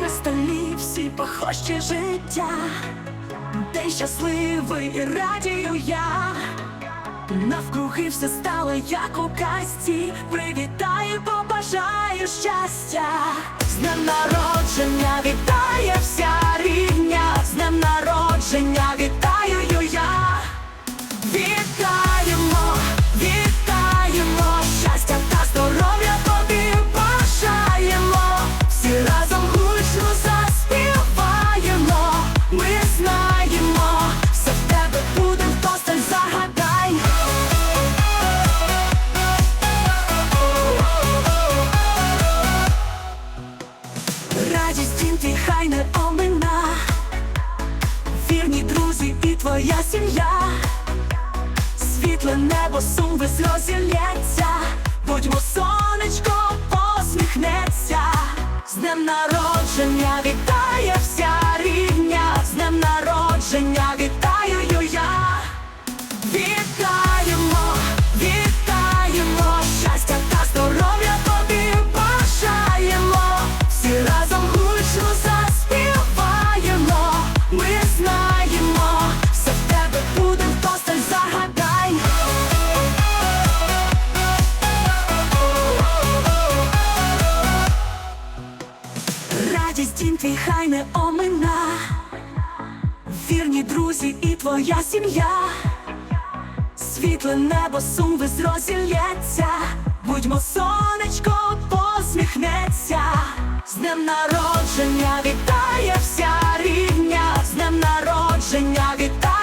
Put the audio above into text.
на столі всі похожі життя, День щасливий і радію я. Навкруги все стало як у казці. Привітаю, побажаю щастя. З днем народження вітає вся рівня Дім хай не омина. Вірні друзі і твоя сім'я. Світле небо сум весь розілється Будьмо сонечко посміхнеться. З днем народження вітає вся рівня З днем народження вітаю я. Вітаємо, вітаємо, щастя та здоров'я тобі бажаємо, Тінь твій хай не омина, вірні друзі і твоя сім'я, світле небо, сум весь будьмо сонечко посміхнеться, з днем народження вітає вся рівня, з днем народження вітає.